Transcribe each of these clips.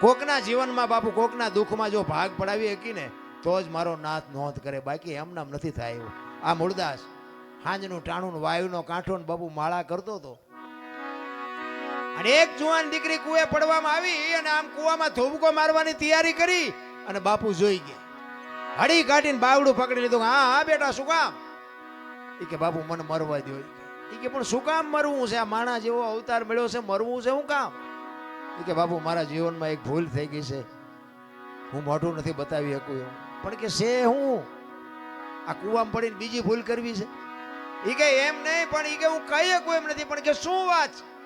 કોકના જીવનમાં બાપુ કોકના દુઃખમાં જો ભાગ પડાવી શકી ને, તો જ મારો નાથ નોંધ કરે. બાકી એમ નામ નથી થાય એવું. આ મૂળદાસ હાંજનું ટાણું વાયુનો કાંઠો ને બાપુ માળા કરતો હતો. અને એક જુવાન દીકરી કુએ પડવામાં આવી અને આમ કુવામાં ધોબકો મારવાની તૈયારી કરી અને બાપુ જોઈ ગયા. હળી કાઢીને બાવડું પકડી લીધું. હા હા, બેટા, શું કામ? એ કે, બાપુ, મને મરવા દો એ કે પણ શું કામ મરવું છે? આ માણા જેવો અવતાર મળ્યો છે. મરવું છે શું કામ? કે બાપુ, મારા જીવનમાં એક ભૂલ થઈ ગઈ છે. હું મોઢું નથી બતાવી શકું એવું. પણ કે છે હું? આ કુવામાં પડીને બીજી ભૂલ કરવી છે? એ કે એમ નહીં, પણ એ કે હું કહી શકું એમ નથી. પણ કે શું વાત છે?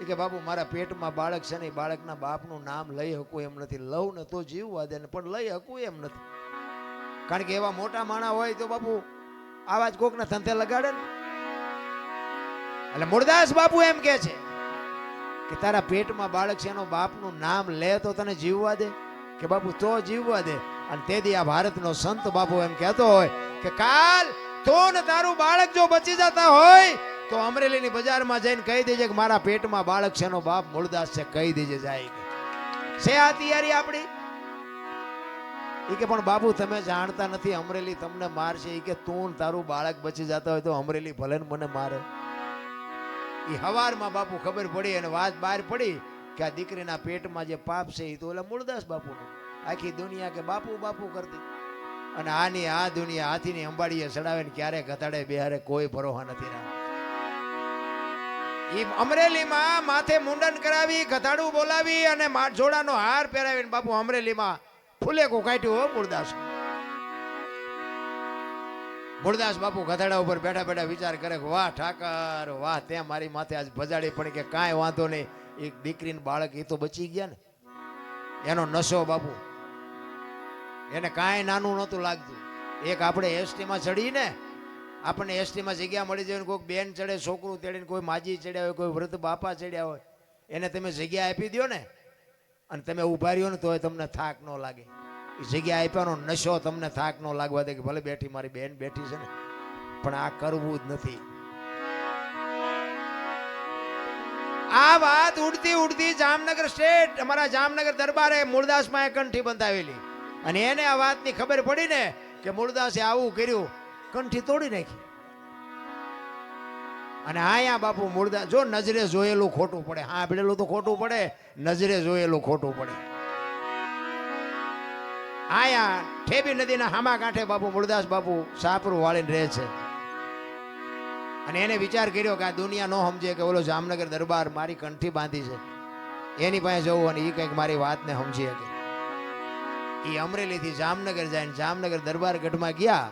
એ કે બાપુ, મારા પેટમાં બાળક છે ને એ બાળકના બાપનું નામ લઈ શકું એમ નથી. લઉં ને તો જીવવા દે ને, પણ લઈ શકું એમ નથી. કારણ કે એવા મોટા માણા હોય તો બાપુ આવા જ કોકના ધંધે લગાડે ને. એટલે મુરદાસ બાપુ એમ કે છે. કે તારા પેટમાં બાળક છે, એનો બાપનું નામ લે તો તને જીવવા દે? કે બાપુ, તો જીવવા દે. અને તેથી આ ભારતનો સંત બાપુ એમ કહેતો હોય કે, કાલ તો ને તારું બાળક જો બચી જતા હોય, તો અમરેલીની બજારમાં જઈને કહી દેજે કે મારા પેટમાં બાળક છે, એનો બાપ મૂળદાસ છે. કહી દેજે જાય છે આ તૈયારી આપણી? એ કે, પણ બાબુ તમે જાણતા નથી, અમરેલી તમને મારશે. એ કે, તું તારું બાળક બચી જતા હોય તો અમરેલી ભલે મને મારે. એ હવારમાં બાપુ ખબર પડી અને વાત બહાર પડી કે આ દીકરીના પેટમાં જે પાપ છે એ તો ઓલા મૂળદાસ બાપુનું. આખી દુનિયા કે બાપુ બાપુ કરતી. અને આની આ દુનિયા હાથીની અંબાડીએ ચડાવે ને ક્યારે ઘટાડે બિહારે કોઈ ભરોહા નથી રહ્યા એ અમરેલીમાં માથે મુંડન કરાવી ઘટાડું બોલાવી અને જોડાનો હાર પહેરાવીને બાપુ અમરેલીમાં ફૂલેકું કાઢ્યું હો મૂળદાસ મૂળદાસ બાપુ ગધેડા ઉપર બેઠા બેઠા વિચાર કરે વાહ, ઠાકર, વાહ તે મારી માથે આજ ભજાડી, પણ કે કાંઈ વાંધો નહીં. એક દીકરીને બાળક એ તો બચી ગયા ને. એનો નશો બાપુ. એને કાંઈ નાનું નહોતું લાગતું. એક આપણે એસટીમાં ચડીને આપણને એસટીમાં જગ્યા મળી જાય કોઈક બેન ચડે, છોકરું તેડીને કોઈ માજી ચડ્યા હોય, કોઈ વૃદ્ધ બાપા ચડ્યા હોય, એને તમે જગ્યા આપી દો ને. અને તમે ઊભા રહ્યો ને તો તમને થાક ન લાગે. જગ્યા આપ્યાનો નશો તમને થાક ન લાગવા દે કે ભલે બેઠી મારી બેન બેઠી છે ને, પણ આ કરવું જ નથી. આ વાત ઉડતી ઉડતી જામનગર સ્ટેટ, અમારા જામનગર દરબારે મૂળદાસમાં કંઠી બંધાવેલી. અને એને આ વાતની ખબર પડી ને કે મૂળદાસે આવું કર્યું, કંઠી તોડી નાખી. અને આયા બાપુ મૂળદાસ જો નજરે જોયેલું ખોટું પડે. હા ભીડેલું તો ખોટું પડે, નજરે જોયેલું ખોટું પડે. આયા ઠેબી નદીના હામા કાંઠે બાપુ મૂળદાસ બાપુ સાપરું વાળીને રહે છે. અને એને વિચાર કર્યો કે આ દુનિયા નો સમજે કે ઓલો જામનગર દરબાર મારી કંઠી બાંધી છે. એની પાસે જવું અને એ કંઈક મારી વાતને સમજી શકે. એ અમરેલીથી જામનગર જાય જામનગર દરબાર ગઢમાં ગયા.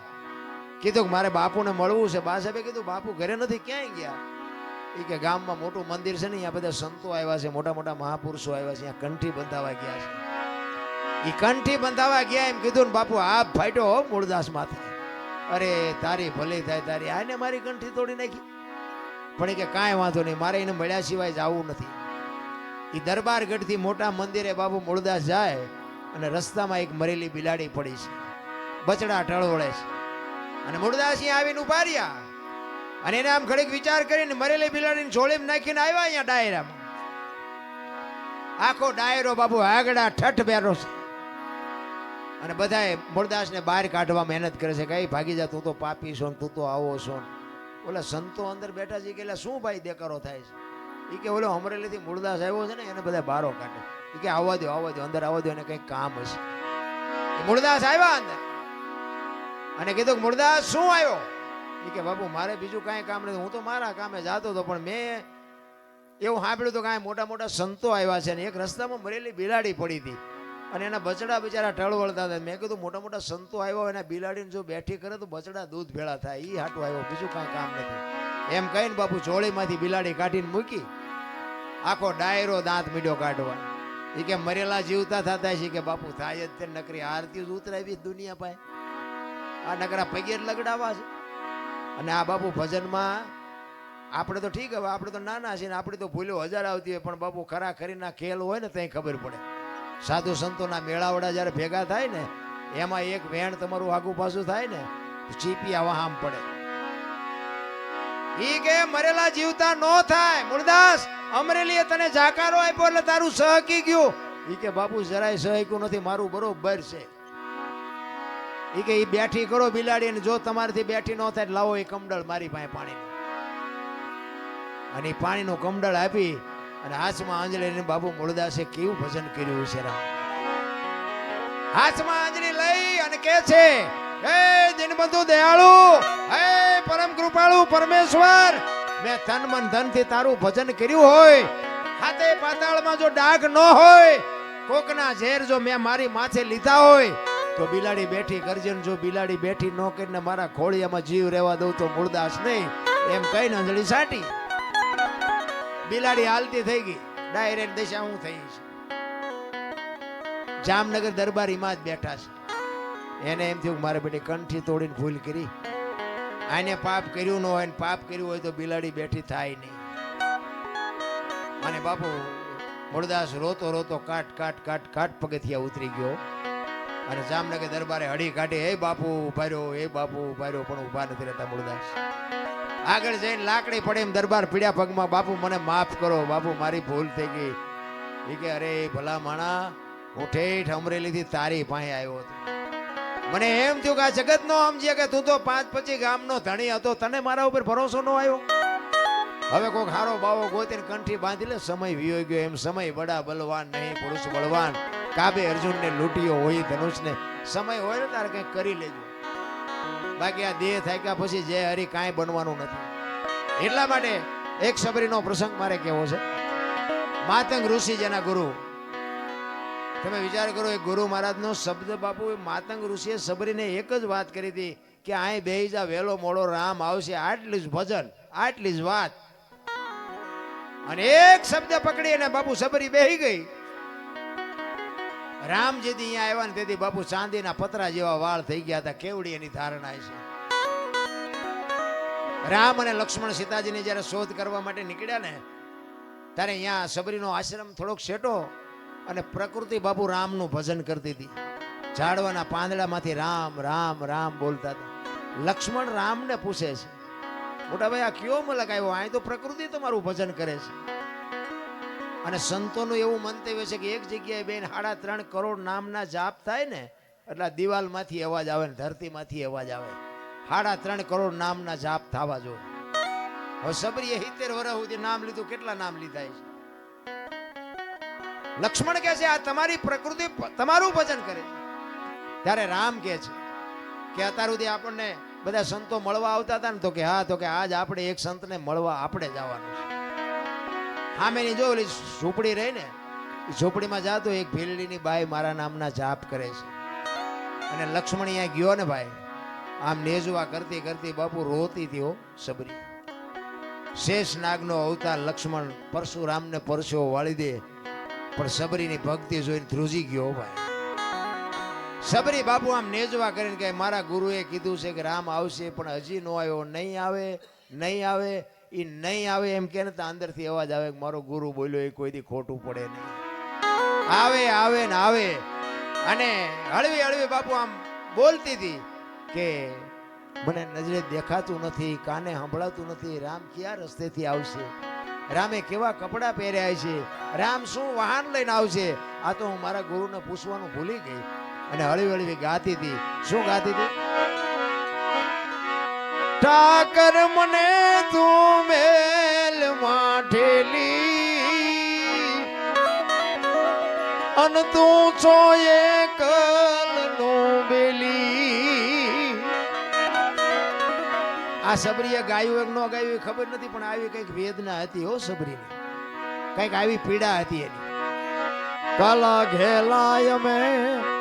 કીધું કે મારે બાપુને મળવું છે. બા સાહેબે કીધું, બાપુ ઘરે નથી, ક્યાંય ગયા? એ કે, ગામમાં મોટું મંદિર છે ને, અહીંયા બધા સંતો આવ્યા છે, મોટા મોટા મહાપુરુષો આવ્યા છે, અહીંયા કંઠી બંધાવા ગયા છે. એ કંઠી બંધાવા ગયા એમ કીધું ને બાપુ, આ ફાટ્યો હો મૂળદાસ માથે. અરે, તારી ભલી થાય, તારી આને મારી કંઠી તોડી નાખી. પણ કે કાંઈ વાંધો નહીં, મારે એને મળ્યા સિવાય જવું નથી. એ દરબાર ગઢથી મોટા મંદિરે બાપુ મૂળદાસ જાય અને રસ્તામાં એક મરેલી બિલાડી પડી છે. બચડા ટળવળે છે. અને મૂળદાસ અહીંયા આવીને ઉપાડ્યા અને એને આમ ઘડીક વિચાર કરીને મરેલી બિલાડીને જોડીમાં નાખીને આવ્યા અહીંયા ડાયરામાં. આખો ડાયરો બાપુ આગડા ઠઠ બેરો છે. અને બધાએ મૂળદાસને બહાર કાઢવા મહેનત કરે છે કઈ ભાગી જા, તું તો પાપી છો તું તો આવો છો ઓલા સંતો અંદર બેઠા છે કે, એટલે શું ભાઈ દેકારો થાય છે? એ કે, ઓલો અમરેલીથી મૂળદાસ આવ્યો છે ને, એને બધા બારો કાઢે. એ કે, આવવા દો આવવા દો અંદર આવવા દો એને કંઈક કામ હશે. મૂળદાસ આવ્યા અંદર. અને કીધું કે મૂળદાસ શું આવ્યો? એ કે, બાપુ, મારે બીજું કાંઈ કામ નથી. હું તો મારા કામે જાતો હતો, પણ મેં એવું સાંભળ્યું તો કાંઈ મોટા મોટા સંતો આવ્યા છે ને, એક રસ્તામાં મરેલી બિલાડી પડી હતી. અને એના બચડા બિચારા ટળવળતા હતા. મેં કીધું, મોટા મોટા સંતો આવ્યા એના બિલાડીને જો બેઠી કરે તો બચડા દૂધ ભેળા થાય. એ હાટું આવ્યો. બીજું કાંઈ કામ નથી. એમ કહીને બાપુ ચોળીમાંથી બિલાડી કાઢીને મૂકી. આખો ડાયરો દાંત મીડ્યો કાઢવા. એ કે મરેલા જીવતા થતા છે. કે બાપુ, થાય જ તે નકરી આરતી ઉતરાવી દુનિયા પાસે. આ નકરા પગે લગડાવા છે. અને આ બાપુ ભજનમાં, આપણે તો ઠીક હવે, આપણે તો નાના છીએ ને, આપણે તો ભૂલ્યો, હજાર આવતી હોય, પણ બાપુ ખરા ખરીના ખેલ હોય ને, ત્યાં ખબર પડે. સાધુ સંતોના મેળાવડા જ્યારે ભેગા થાય ને, એમાં એક વેણ તમારું આગુ પાછું થાય ને ચીપી આવા આમ પડે. ઈ કે મરેલા જીવતા નો થાય. મૂળદાસ અમરેલીએ તને જાકારો આપ્યો એટલે તારું સહકી ગયું. ઈ કે બાપુ, જરાય સહક્યું નથી, મારું બરોબર છે. ઈ કે ઈ બેઠી કરો બિલાડી અને જો તમારથી બેઠી ન થાય લાવો એ કમડળ મારી પાસે પાણી અને પાણીનું કમડળ આપી અને હાથમાં આંજળી લઈને બાબુ મૂળદાસે કેવું ભજન કર્યું છે રામ હાથમાં આંજળી લઈ અને કે છે, હે દિનબંધુ દયાળુ, હે પરમ કૃપાળુ પરમેશ્વર, મેં તન મન ધનથી તારું ભજન કર્યું હોય. હાથે પાતાળમાં જો ડાઘ ન હોય, કોકના ઝેર જો મેં મારી માથે લીધા હોય, તો બિલાડી બેઠી કરજે જો બિલાડી બેઠી ન કરીને મારા ખોળિયામાં જીવ રહેવા દઉં તો મૂળદાસ નહીં. એમ કહીને અંજળી સાટી. બિલાડી હાલતી થઈ ગઈ. ડાયરેક્ટ દિશા હું થઈ છે. જામનગર દરબારીમાં જ બેઠા છે. એને એમ થયું મારે બેટી કંઠી તોડીને ભૂલ કરી. આને પાપ કર્યું ન હોય પાપ કર્યું હોય તો બિલાડી બેઠી થાય નહીં. અને બાપુ મૂળદાસ રોતો રોતો કાટ કાટ કાટ કાટ પગથિયા ઉતરી ગયો. અને જામનગર દરબારે હડી કાઢી, હે બાપુ, ઊભા રહ્યો, હે બાપુ, ઊભા રહ્યો, પણ ઊભા નથી રહેતા મૂળદાસ આગળ જઈને લાકડી પડે એમ દરબાર પીડ્યા પગમાં, બાપુ, મને માફ કરો. બાપુ, મારી ભૂલ થઈ ગઈ. એ કે, અરે, ભલા માણા, હું ઠેઠ અમરેલીથી તારી પાસે આવ્યો હતો. મને એમ થયું કે આ જગત નો સમજ્યા કે તું તો પાંચ પછી ગામનો ધણી હતો, તને મારા ઉપર ભરોસો ન આવ્યો? હવે કોઈક હારો બાવો ગોતીને કંઠી બાંધી લે સમય વિયો ગયો. એમ સમય બડા બલવાન, નહીં પુરુષ બળવાન. કાબે અર્જુનને લૂંટીયો હોય ધનુષને. સમય હોય ને તારે કંઈક કરી લેજો. બાકી આ દેહ થાક્યા પછી જય હરી કાંઈ બનવાનું નથી. એટલા માટે એક સબરીનો પ્રસંગ મારે કેવો છે. માતંગ ઋષિ જેના ગુરુ. તમે વિચાર કરો, એ ગુરુ મહારાજનો શબ્દ બાપુ, એ માતંગ ઋષિએ સબરીને એક જ વાત કરી હતી કે અહીં બેહી જા વહેલો મોડો રામ આવશે, આટલી જ ભજન, આટલી જ વાત. અને એક શબ્દ પકડી અને બાપુ સબરી બેહી ગઈ. રામ જેથી અહીંયા આવ્યા ને તેથી બાપુ ચાંદીના પતરા જેવા વાળ થઈ ગયા હતા. કેવડી એની ધારણા છે. રામ અને લક્ષ્મણ સીતાજીની જ્યારે શોધ કરવા માટે નીકળ્યા ને, ત્યારે અહીંયા સબરીનો આશ્રમ થોડોક શેટો અને પ્રકૃતિ બાપુ રામનું ભજન કરતી હતી. ઝાડવાના પાંદડામાંથી રામ રામ રામ બોલતા હતા. લક્ષ્મણ રામને પૂછે છે, મોટા ભાઈ, આ કયો મલક આવ્યો? અહીં તો પ્રકૃતિ તમારું ભજન કરે છે. અને સંતોનું એવું મંતવ્ય છે કે એક જગ્યાએ બેન સાડા ત્રણ કરોડ નામના જાપ થાય ને, એટલે દિવાલમાંથી અવાજ આવે ને, ધરતીમાંથી અવાજ આવે. સાડા ત્રણ કરોડ નામના જાપ થવા જોઈએ. હવે સબરીએ સિત્તેર વર્ષ સુધી નામ લીધું, કેટલા નામ લીધા છે? લક્ષ્મણ કહે છે, આ તમારી પ્રકૃતિ તમારું ભજન કરે છે. ત્યારે રામ કહે છે કે, અત્યાર સુધી આપણને બધા સંતો મળવા આવતા હતા ને, તો કે હા, તો કે આજ આપણે એક સંતને મળવા આપણે જવાનું છે. સામેની જો ઓલી ઝૂંપડી રહી ને ઝૂંપડીમાં જાતો એક ભીલડીની બાઈ મારા નામના જાપ કરે છે. અને લક્ષ્મણ અહીંયા ગયો ને ભાઈ, આમ નેજવા કરતી કરતી બાપુ રોતી થયો સબરી. શેષ નાગનો અવતાર લક્ષ્મણ પરશુરામને પરસ્યો વાળી દે, પણ સબરીની ભક્તિ જોઈને ધ્રુજી ગયો ભાઈ. સબરી બાપુ આમ નેજવા કરીને કે મારા ગુરુએ કીધું છે કે રામ આવશે, પણ હજી નો આવ્યો, નહીં આવે નહીં આવે એ નહીં આવે એમ કે ને અંદરથી અવાજ આવે મારો ગુરુ બોલ્યો એ કોઈથી ખોટું પડે નહીં. આવે આવે ને આવે. અને હળવી હળવી બાપુ આમ બોલતી હતી કે મને નજરે દેખાતું નથી, કાને સંભળાતું નથી, રામ કયા રસ્તેથી આવશે? રામે કેવા કપડાં પહેર્યા છે? રામ શું વાહન લઈને આવશે? આ તો હું મારા ગુરુને પૂછવાનું ભૂલી ગઈ. અને હળવી હળવી ગાતી હતી. શું ગાતી હતી? ઠાકર મને તું મેલ માઠેલી. અન તું છો એકલ નો બેલી આ સબરીએ ગાયું એક ન ગાયું ખબર નથી, પણ આવી કંઈક વેદના હતી હો સબરીને. કંઈક આવી પીડા હતી એની. કલા ઘેલાય મેં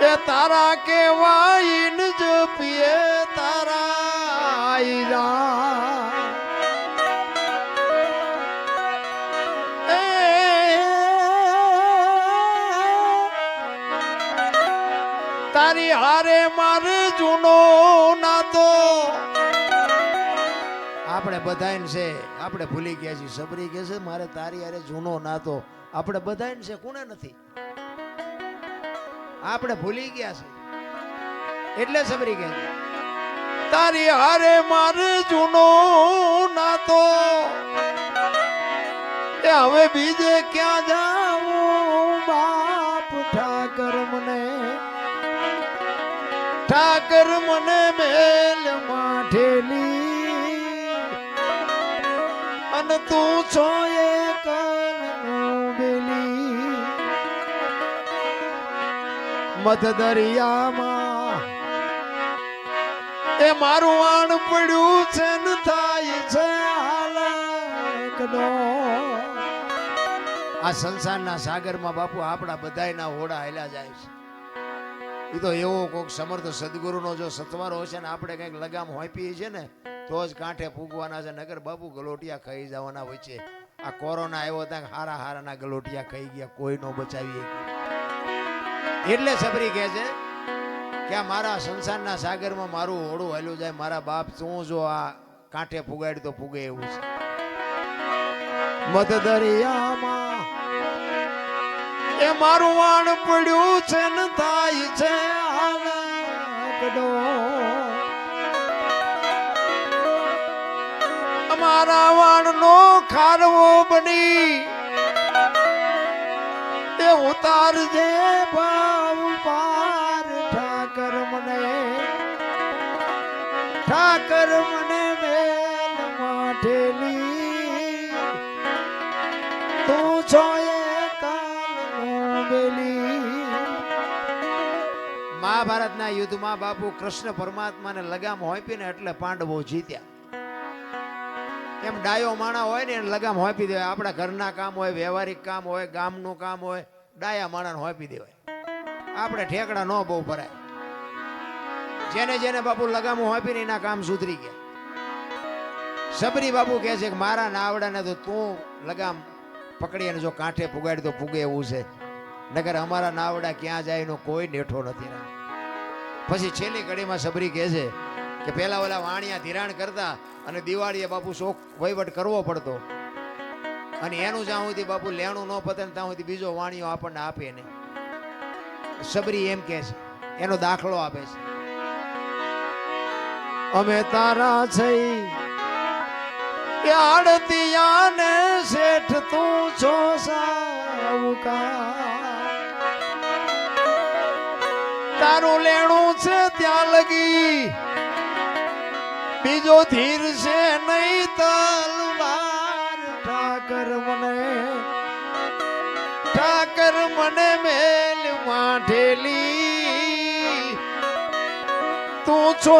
એ તારા કેવાઈન પીએ તારા આયરા. તારી હારે મારે જૂનો નાતો. આપણે બધાને છે, આપણે ભૂલી ગયા છીએ. સબરી કે છે, મારે તારી હારે જૂનો નાતો. આપણે બધાને છે, કોને નથી? આપણે ભૂલી ગયા છે. એટલે સમરી ગયા તારી હારે મારે જૂનો નાતો. એ હવે બીજે ક્યાં જાઉં? બાપ ઠાકર મને. ઠાકર મને મેલ માઠેલી. અને તું છો એક બેલી. મધ દરિયામાં એ મારું આણ પડ્યું છે ને થાય છે આ સંસારના સાગરમાં બાપુ આપણા બધાયના હોડા હેલા જાય છે. એ તો એવો કોઈક સમર્થ સદગુરુનો જો સત્વારો હશે ને આપણે કંઈક લગામ હોંપીએ છે ને, તો જ કાંઠે ફૂગવાના છે. નગર બાપુ ગલોટિયા ખાઈ જવાના હોય છે. આ કોરોના આવ્યો ત્યાં હારા હારાના ગલોટિયા ખાઈ ગયા કોઈ ન બચાવીએ. એટલે સબરી કહે છે કે આ મારા સંસારના સાગરમાં મારું હોડું હાલ્યું જાય, મારા બાપ શું જો આ કાંઠે ફુગાડ તો ફૂગે એવું છે. મત દરિયામાં એ મારું વાણ પડ્યું છે ને થાય છે અમારા વાણ નો ખારવો બની. ઉતારજે ભાવ પાર ઠાકર મને ઠાકર મને મેલ માઠેલી. તું છો એ કાલનો બેલી મહાભારતના યુદ્ધમાં બાપુ કૃષ્ણ પરમાત્માને લગામ હોંપીને એટલે પાંડવો જીત્યા. એમ ડાયો માણા હોય ને એને લગામ હોંપી દેવાય આપણા ઘરના કામ હોય, વ્યવહારિક કામ હોય, ગામનું કામ હોય ડાયા માણાને હોંપી દેવાય. આપણે ઠેકડા ન બહુ ભરાય. જેને જેને બાપુ લગામ હોંપીને એના કામ સુધરી ગયા. સબરી બાપુ કહે છે કે મારા નાવડાને તો તું લગામ પકડી અને જો કાંઠે પુગાડી તો પુગે એવું છે. નગર અમારા નાવડા ક્યાં જાય એનો કોઈ નેઠો નથી પછી છેલ્લી ઘડીમાં સબરી કહે છે કે પહેલા ઓલા વાણિયા ધિરાણ કરતા અને દિવાળીએ બાપુ શોખ વહીવટ કરવો પડતો. અને એનું જ્યાં સુધી બાપુ લેણું ન પતે ત્યાં સુધી બીજો વાણિયો આપણને આપે ને. સબરી એમ કે છે, એનો દાખલો આપે છે. અમે તારા છઈ આડતિયાને શેઠ તું છો તારું લેણું છે ત્યાં લગી, બીજો ધીર છે નહીં તલવાર. મને મેલ માઠેલી તું છો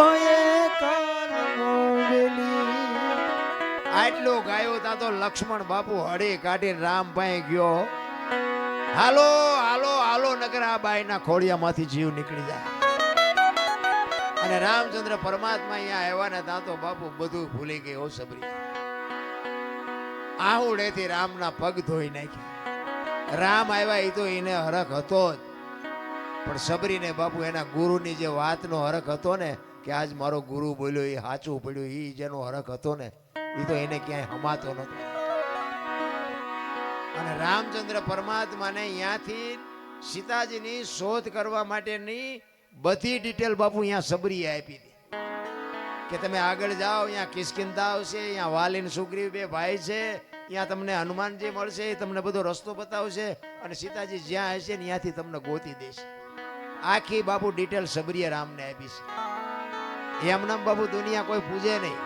આટલો ગાયો તા તો લક્ષ્મણ બાપુ હળી કાઢી રામ પાસે ગયો. હાલો હાલો હાલો નગર આ બાઈના ખોડિયામાંથી જીવ નીકળી જાય. અને રામચંદ્ર પરમાત્મા અહીંયા આવ્યા ને ત્યાં તો બાપુ બધું ભૂલી ગયો સબરી. આહુડેથી રામના પગ ધોઈ નાખ્યા. રામ આવ્યા એ તો એને હરખ હતો જ. પણ સબરીને બાપુ એના ગુરુની જે વાતનો હરખ હતો ને, કે આજ મારો ગુરુ બોલ્યો એ સાચું પડ્યું એ જેનો હરખ હતો ને એ તો એને ક્યાંય હમાતો નતો અને રામચંદ્ર પરમાત્માને અહીંયાથી સીતાજીની શોધ કરવા માટેની બધી ડિટેલ બાપુ અહીંયા સબરીએ આપી હતી કે તમે આગળ જાઓ અહીંયા કિસ્કિંદા આવશે અહીંયા વાલીન સુગ્રીવ બે ભાઈ છે અહીંયા તમને હનુમાનજી મળશે એ તમને બધો રસ્તો બતાવશે અને સીતાજી જ્યાં હશે ને ત્યાંથી તમને ગોતી દેશે. આખી બાપુ ડિટેલ સબરીએ રામને આપી છે. એમનામ બાપુ દુનિયા કોઈ પૂજે નહીં.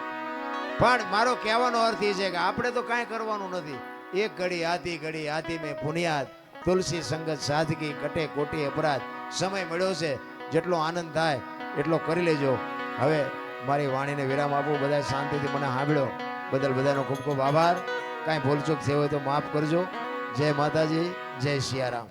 પણ મારો કહેવાનો અર્થ એ છે કે આપણે તો કાંઈ કરવાનું નથી. એક ઘડી આધી ઘડી આધી મેં પુનિયાદ તુલસી સંગત સાદગી કટે કોટી અપરાધ. સમય મળ્યો છે, જેટલો આનંદ થાય, એટલો કરી લેજો. હવે મારી વાણીને વિરામ આપો બધા શાંતિથી મને સાંભળ્યો બદલ બધાનો ખૂબ ખૂબ આભાર. કાંઈ ભૂલચૂક થઈ હોય તો માફ કરજો. જય માતાજી જય સિયારામ